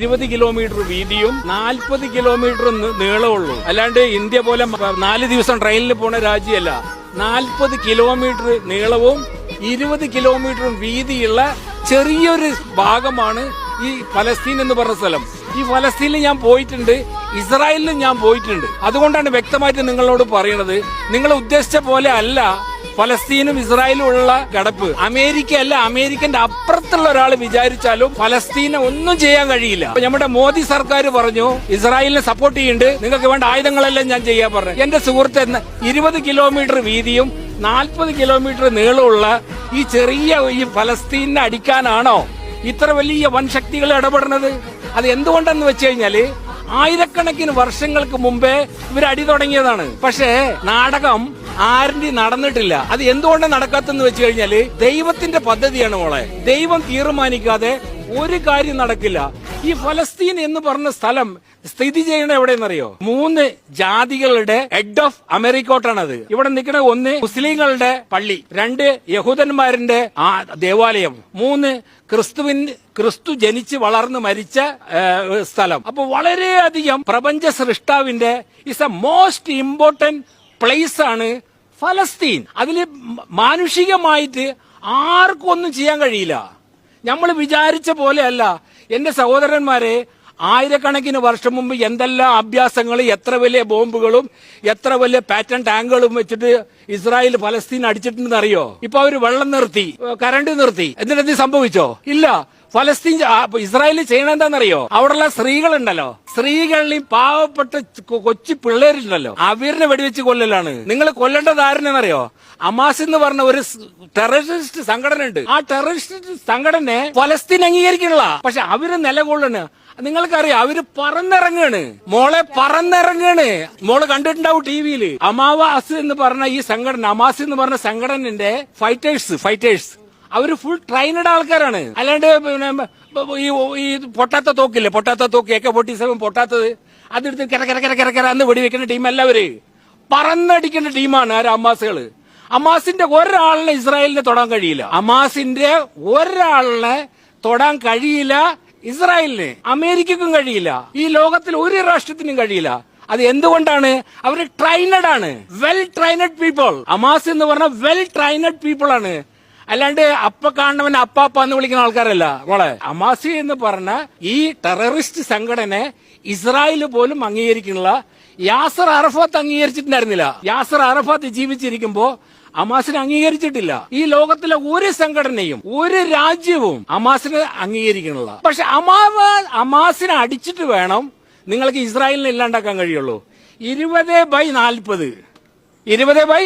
ഇരുപത് കിലോമീറ്റർ വീതിയും നാൽപ്പത് കിലോമീറ്റർ നീളമുള്ളൂ അല്ലാണ്ട് ഇന്ത്യ പോലെ നാല് ദിവസം ട്രെയിനിൽ പോണ രാജ്യമല്ല നാൽപ്പത് കിലോമീറ്റർ നീളവും ഇരുപത് കിലോമീറ്ററും വീതിയുള്ള ചെറിയൊരു ഭാഗമാണ് ഈ ഫലസ്തീൻ എന്ന് പറഞ്ഞ സ്ഥലം. ഈ ഫലസ്തീനിൽ ഞാൻ പോയിട്ടുണ്ട് ഇസ്രായേലിലും ഞാൻ പോയിട്ടുണ്ട്. അതുകൊണ്ടാണ് വ്യക്തമായിട്ട് നിങ്ങളോട് പറയണത്. നിങ്ങൾ ഉദ്ദേശിച്ച പോലെ അല്ല ഫലസ്തീനും ഇസ്രായേലും ഉള്ള കടപ്പ്. അമേരിക്ക അല്ല അമേരിക്കന്റെ അപ്പുറത്തുള്ള ഒരാൾ വിചാരിച്ചാലും ഫലസ്തീനെ ഒന്നും ചെയ്യാൻ കഴിയില്ല. നമ്മുടെ മോദി സർക്കാർ പറഞ്ഞു ഇസ്രായേലിനെ സപ്പോർട്ട് ചെയ്യുന്നുണ്ട്. നിങ്ങൾക്ക് വേണ്ട ആയുധങ്ങളെല്ലാം ഞാൻ ചെയ്യാൻ പറഞ്ഞു. എന്റെ സുഹൃത്ത് എന്ന ഇരുപത് കിലോമീറ്റർ വീതിയും നാൽപ്പത് കിലോമീറ്റർ നീളമുള്ള ഈ ചെറിയ ഈ ഫലസ്തീനെ അടിക്കാനാണോ ഇത്ര വലിയ വൻശക്തികൾ ഇടപെടുന്നത്? അത് എന്തുകൊണ്ടെന്ന് വെച്ച് കഴിഞ്ഞാൽ ആയിരക്കണക്കിന് വർഷങ്ങൾക്ക് മുമ്പേ ഇവർ അടി തുടങ്ങിയതാണ്. പക്ഷേ നാടകം ആരുടെ നടന്നിട്ടില്ല. അത് എന്തുകൊണ്ട് നടക്കാത്തെന്ന് വെച്ച് കഴിഞ്ഞാൽ ദൈവത്തിന്റെ പദ്ധതിയാണ് മോളെ. ദൈവം തീരുമാനിക്കാതെ ഒരു കാര്യം നടക്കില്ല. ഈ ഫലസ്തീൻ എന്ന് പറഞ്ഞ സ്ഥലം സ്ഥിതി ചെയ്യണ എവിടെയെന്നറിയോ? മൂന്ന് ജാതികളുടെ ഹെഡ് ഓഫ് അമേരിക്കോട്ടാണത്. ഇവിടെ നിൽക്കുന്ന ഒന്ന് മുസ്ലിങ്ങളുടെ പള്ളി രണ്ട് യഹൂദന്മാരുടെ ദേവാലയം മൂന്ന് ക്രിസ്തുവിൻ ക്രിസ്തു ജനിച്ച് വളർന്ന് മരിച്ച സ്ഥലം. അപ്പൊ വളരെയധികം പ്രപഞ്ച സൃഷ്ടാവിന്റെ is a most important place ആണ് ഫലസ്തീൻ. അതിൽ മാനുഷികമായിട്ട് ആർക്കും ഒന്നും ചെയ്യാൻ കഴിയില്ല. നമ്മൾ വിചാരിച്ച പോലെയല്ല. എന്റെ സഹോദരന്മാരെ ആയിരക്കണക്കിന് വർഷം മുമ്പ് എന്തെല്ലാം അഭ്യാസങ്ങൾ എത്ര വലിയ ബോംബുകളും എത്ര വലിയ പാറ്റൺ ടാങ്കുകളും വെച്ചിട്ട് ഇസ്രായേൽ ഫലസ്തീൻ അടിച്ചിട്ടുണ്ടെന്ന് അറിയോ ഇപ്പൊ അവർ വെള്ളം നിർത്തി കറണ്ട് നിർത്തി. എന്നിട്ട് എന്ത് സംഭവിച്ചോ? ഇല്ല. ഫലസ്തീൻ ഇസ്രായേൽ ഇസ്രായേലിൽ ചെയ്യണ എന്താണെന്നറിയോ? അവിടെയുള്ള സ്ത്രീകളുണ്ടല്ലോ. സ്ത്രീകളിലും പാവപ്പെട്ട കൊച്ചു പിള്ളേരുണ്ടല്ലോ. അവരിനെ വെടിവെച്ച് കൊല്ലലാണ്. നിങ്ങൾ കൊല്ലേണ്ടത് ആരെന്നറിയോ അമാസ് എന്ന് പറഞ്ഞ ഒരു ടെററിസ്റ്റ് സംഘടന ഉണ്ട് ആ ടെററിസ്റ്റ് സംഘടനയെ ഫലസ്തീൻ അംഗീകരിക്കണില്ല പക്ഷെ അവർ നിലകൊള്ളണ് നിങ്ങൾക്കറിയാം അവർ പറന്നിറങ്ങാണ് മോളെ പറന്നിറങ്ങാണ് മോൾ കണ്ടിട്ടുണ്ടാവും ടി അമാവാസ് എന്ന് പറഞ്ഞ ഈ സംഘടന അമാസ് എന്ന് പറഞ്ഞ സംഘടനന്റെ ഫൈറ്റേഴ്സ് ഫൈറ്റേഴ്സ് അവർ ഫുൾ ട്രെയിനഡ് ആൾക്കാരാണ്. അല്ലാണ്ട് പിന്നെ ഈ പൊട്ടാത്ത തോക്കില്ലേ? പൊട്ടാത്ത തോക്ക് എക്കെ ഫോർട്ടി സെവൻ പൊട്ടാത്തത്. അതെടുത്ത് കിര കിര കിര കിര എന്ന് വെടിവെക്കുന്ന ടീം എല്ലാവര് പറന്നടിക്കുന്ന ടീമാണ് ആ അമ്മാസുകൾ. അമാസിന്റെ ഒരാളിനെ ഇസ്രായേലിനെ തൊടാൻ കഴിയില്ല. അമാസിന്റെ ഒരാളിനെ തൊടാൻ കഴിയില്ല ഇസ്രായേലിന്. അമേരിക്കക്കും കഴിയില്ല. ഈ ലോകത്തിൽ ഒരു രാഷ്ട്രത്തിനും കഴിയില്ല. അത് എന്തുകൊണ്ടാണ്? അവർ ട്രൈനഡ് ആണ്. വെൽ ട്രൈനഡ് പീപ്പിൾ അമാസ് എന്ന് പറഞ്ഞ വെൽ ട്രൈനഡ് പീപ്പിൾ ആണ്. അല്ലാണ്ട് അപ്പ കാണുന്നവൻ അപ്പാപ്പ എന്ന് വിളിക്കുന്ന ആൾക്കാരല്ല. മോളെ അമാസി എന്ന് പറഞ്ഞ ഈ ടെററിസ്റ്റ് സംഘടന ഇസ്രായേൽ പോലും അംഗീകരിക്കുന്നില്ല. യാസർ അറഫാത്ത് അംഗീകരിച്ചിട്ടുണ്ടായിരുന്നില്ല. യാസർ അറഫാത്ത് ജീവിച്ചിരിക്കുമ്പോ അമാസിനെ അംഗീകരിച്ചിട്ടില്ല. ഈ ലോകത്തിലെ ഒരു സംഘടനയും ഒരു രാജ്യവും അമാസിനെ അംഗീകരിക്കുന്നില്ല. പക്ഷെ അമാവ അമാസിനെ അടിച്ചിട്ട് വേണം നിങ്ങൾക്ക് ഇസ്രായേലിനെ ഇല്ലാണ്ടാക്കാൻ കഴിയുള്ളൂ. ഇരുപത് ബൈ നാൽപ്പത്. ഇരുപത് ബൈ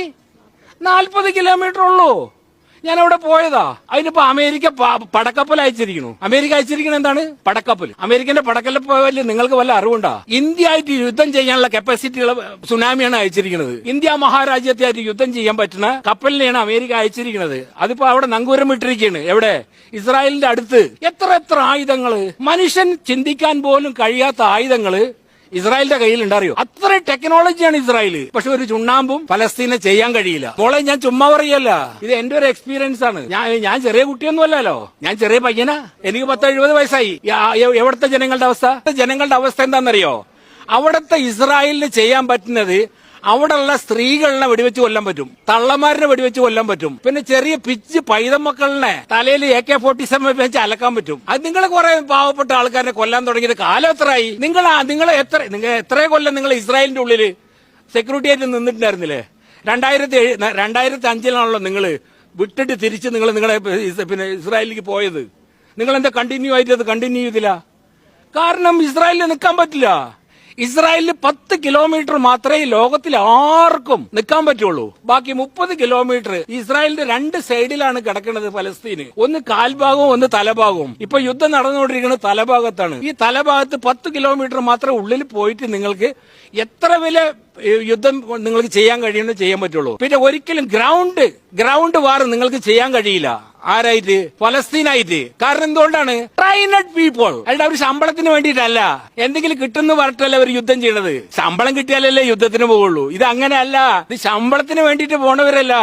നാൽപ്പത് കിലോമീറ്റർ ഉള്ളൂ. ഞാൻ അവിടെ പോയതാ. അതിനിപ്പോ അമേരിക്ക പടക്കപ്പൽ അയച്ചിരിക്കണു അമേരിക്ക അയച്ചിരിക്കണ എന്താണ്? പടക്കപ്പൽ അമേരിക്കന്റെ പടക്കപ്പൽ നിങ്ങൾക്ക് വല്ല അറിവുണ്ടാ? ഇന്ത്യ ആയിട്ട് യുദ്ധം ചെയ്യാനുള്ള കപ്പാസിറ്റിയുള്ള സുനാമിയാണ് അയച്ചിരിക്കുന്നത്. ഇന്ത്യ മഹാരാജ്യത്തെ യുദ്ധം ചെയ്യാൻ പറ്റുന്ന കപ്പലിനെയാണ് അമേരിക്ക അയച്ചിരിക്കുന്നത്. അതിപ്പോ അവിടെ നങ്കൂരം ഇട്ടിരിക്കുകയാണ്. എവിടെ? ഇസ്രായേലിന്റെ അടുത്ത്. എത്ര എത്ര ആയുധങ്ങൾ? മനുഷ്യൻ ചിന്തിക്കാൻ പോലും കഴിയാത്ത ആയുധങ്ങൾ ഇസ്രായേലിന്റെ കയ്യിൽ ഉണ്ടറിയോ അത്ര ടെക്നോളജിയാണ് ഇസ്രായേൽ പക്ഷെ ഒരു ചുണ്ണാമ്പും ഫലസ്തീനെ ചെയ്യാൻ കഴിയില്ല. മോളെ ഞാൻ ചുമ്മാ പറയല്ല. ഇത് എന്റെ ഒരു എക്സ്പീരിയൻസ് ആണ്. ഞാൻ ഞാൻ ചെറിയ കുട്ടിയൊന്നും അല്ലല്ലോ ഞാൻ ചെറിയ പയ്യനാ. എനിക്ക് പത്ത് എഴുപത് വയസ്സായി എവിടുത്തെ ജനങ്ങളുടെ അവസ്ഥ? ജനങ്ങളുടെ അവസ്ഥ എന്താണെന്നറിയോ? അവിടത്തെ ഇസ്രായേലിന് ചെയ്യാൻ പറ്റുന്നത് അവിടെയുള്ള സ്ത്രീകളിനെ വെടിവെച്ച് കൊല്ലാൻ പറ്റും. തള്ളമാരിനെ വെടിവെച്ച് കൊല്ലാൻ പറ്റും. പിന്നെ ചെറിയ പിച്ച് പൈതം മക്കളിനെ തലയിൽ എ കെ ഫോർട്ടി സെവൻ വെച്ച് അലക്കാൻ പറ്റും. അത് നിങ്ങൾ കുറെ പാവപ്പെട്ട ആൾക്കാരെ കൊല്ലാൻ തുടങ്ങിയത് കാലം എത്രയായി? നിങ്ങൾ നിങ്ങൾ എത്ര നിങ്ങൾ എത്ര കൊല്ലം നിങ്ങൾ ഇസ്രായേലിന്റെ ഉള്ളിൽ സെക്യൂരിറ്റി ആയിട്ട് നിന്നിട്ടുണ്ടായിരുന്നില്ലേ? രണ്ടായിരത്തി ഏഴ് രണ്ടായിരത്തി അഞ്ചിലാണല്ലോ നിങ്ങൾ വിട്ടിട്ട് തിരിച്ച് നിങ്ങൾ നിങ്ങളെ പിന്നെ ഇസ്രായേലിലേക്ക് പോയത്. നിങ്ങൾ എന്താ കണ്ടിന്യൂ ആയിട്ട് അത് കണ്ടിന്യൂ ചെയ്തില്ല? കാരണം ഇസ്രായേലിൽ നിൽക്കാൻ പറ്റില്ല. ഇസ്രായേലിൽ പത്ത് കിലോമീറ്റർ മാത്രമേ ലോകത്തിൽ ആർക്കും നിൽക്കാൻ പറ്റുള്ളൂ. ബാക്കി മുപ്പത് കിലോമീറ്റർ ഇസ്രായേലിന്റെ രണ്ട് സൈഡിലാണ് കിടക്കുന്നത് ഫലസ്തീന്. ഒന്ന് കാൽഭാഗവും ഒന്ന് തലഭാഗവും. ഇപ്പൊ യുദ്ധം നടന്നുകൊണ്ടിരിക്കുന്നത് തലഭാഗത്താണ്. ഈ തലഭാഗത്ത് പത്ത് കിലോമീറ്റർ മാത്രമേ ഉള്ളിൽ പോയിട്ട് നിങ്ങൾക്ക് എത്ര വില യുദ്ധം നിങ്ങൾക്ക് ചെയ്യാൻ കഴിയുന്ന ചെയ്യാൻ പറ്റുള്ളൂ. പിന്നെ ഒരിക്കലും ഗ്രൗണ്ട് ഗ്രൗണ്ട് വാർ നിങ്ങൾക്ക് ചെയ്യാൻ കഴിയില്ല. ആരായിട്ട്? ഫലസ്തീനായിട്ട്. കാരണം എന്തുകൊണ്ടാണ്? ട്രൈനഡ് പീപ്പിൾ അയാളുടെ അവർ ശമ്പളത്തിന് വേണ്ടിയിട്ടല്ല. എന്തെങ്കിലും കിട്ടുന്ന പറഞ്ഞിട്ടല്ല അവർ യുദ്ധം ചെയ്യണത്. ശമ്പളം കിട്ടിയാലല്ലേ യുദ്ധത്തിന് പോകുള്ളൂ ഇത് അങ്ങനെയല്ല. ഇത് ശമ്പളത്തിന് വേണ്ടിയിട്ട് പോണവരല്ല.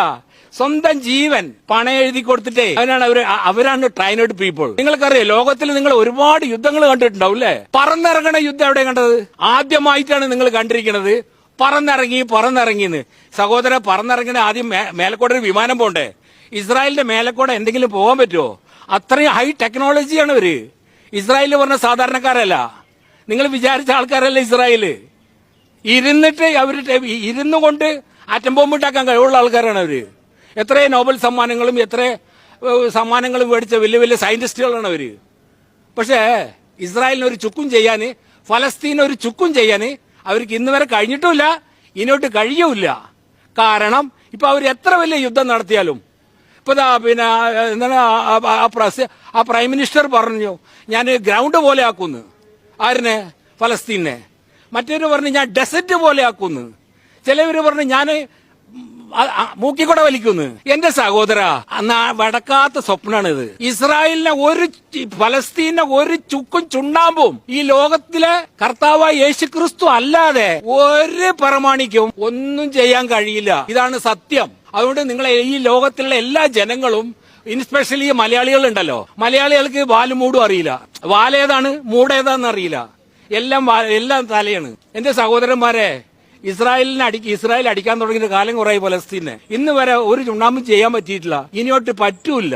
സ്വന്തം ജീവൻ പണം എഴുതി കൊടുത്തിട്ടേ അവനാണ് അവർ അവരാണ് ട്രൈനഡ് പീപ്പിൾ നിങ്ങൾക്കറിയാം ലോകത്തിൽ നിങ്ങൾ ഒരുപാട് യുദ്ധങ്ങൾ കണ്ടിട്ടുണ്ടാവും അല്ലേ? പറന്നിറങ്ങണ യുദ്ധം എവിടെ കണ്ടത്? ആദ്യമായിട്ടാണ് നിങ്ങൾ കണ്ടിരിക്കുന്നത് പറന്നിറങ്ങി പറന്നിറങ്ങിന്ന് സഹോദര പറന്നിറങ്ങിന ആദ്യം മേലക്കോട്ടൊരു വിമാനം പോണ്ടേ? ഇസ്രായേലിന്റെ മേലെ കൂടെ എന്തെങ്കിലും പോകാൻ പറ്റുമോ അത്രയും ഹൈ ടെക്നോളജിയാണ് ഇവർ. ഇസ്രായേൽ പറഞ്ഞ സാധാരണക്കാരല്ല. നിങ്ങൾ വിചാരിച്ച ആൾക്കാരല്ല ഇസ്രായേൽ. ഇരുന്നിട്ട് അവർ ഇരുന്നു കൊണ്ട് ആറ്റം ബോംബ് ഉണ്ടാക്കാൻ കഴിവുള്ള ആൾക്കാരാണ് അവർ. എത്ര നോബൽ സമ്മാനങ്ങളും എത്ര സമ്മാനങ്ങളും മേടിച്ച വലിയ വലിയ സയന്റിസ്റ്റുകളാണ് അവർ. പക്ഷേ ഇസ്രായേലിന് ഒരു ചുക്കും ചെയ്യാൻ ഫലസ്തീന് ഒരു ചുക്കും ചെയ്യാൻ അവർക്ക് ഇന്ന് വരെ കഴിഞ്ഞിട്ടുമില്ല ഇനിയോട്ട് കഴിയൂല കാരണം ഇപ്പൊ അവർ എത്ര വലിയ യുദ്ധം നടത്തിയാലും ഇപ്പൊ പിന്നെ എന്താണ് ആ- പ്രസ് ആ പ്രൈം മിനിസ്റ്റർ പറഞ്ഞു ഞാൻ ഗ്രൗണ്ട് പോലെ ആക്കുന്നു. ആരിനെ? ഫലസ്തീനെ. മറ്റൊരു പറഞ്ഞു ഞാൻ ഡെസർട്ട് പോലെ ആക്കുന്നു. ചിലവര് പറഞ്ഞു ഞാൻ മൂക്കിക്കൂടെ വലിക്കുന്നു. എന്റെ സഹോദര വടക്കാത്ത സ്വപ്നമാണിത് ഇസ്രായേലിനെ ഒരു ഫലസ്തീനെ ഒരു ചുക്കും ചുണ്ണാമ്പും ഈ ലോകത്തിലെ കർത്താവായ യേശു ക്രിസ്തു അല്ലാതെ ഒരു പ്രമാണിക്കും ഒന്നും ചെയ്യാൻ കഴിയില്ല. ഇതാണ് സത്യം. അതുകൊണ്ട് നിങ്ങളെ ഈ ലോകത്തിലുള്ള എല്ലാ ജനങ്ങളും ഇൻസ്പെഷ്യലി മലയാളികൾ ഉണ്ടല്ലോ മലയാളികൾക്ക് വാൽ മൂടും അറിയില്ല. വാലേതാണ് മൂടേതാന്ന് അറിയില്ല. എല്ലാം എല്ലാം തലയാണ്. എന്റെ സഹോദരന്മാരെ ഇസ്രായേലിനെ അടി ഇസ്രായേൽ അടിക്കാൻ തുടങ്ങിയ കാലം കുറേ പലസ്തീനെ. ഇന്ന് വരെ ഒരു ചുണ്ണാമ്പും ചെയ്യാൻ പറ്റിയിട്ടില്ല. ഇനിയോട്ട് പറ്റൂല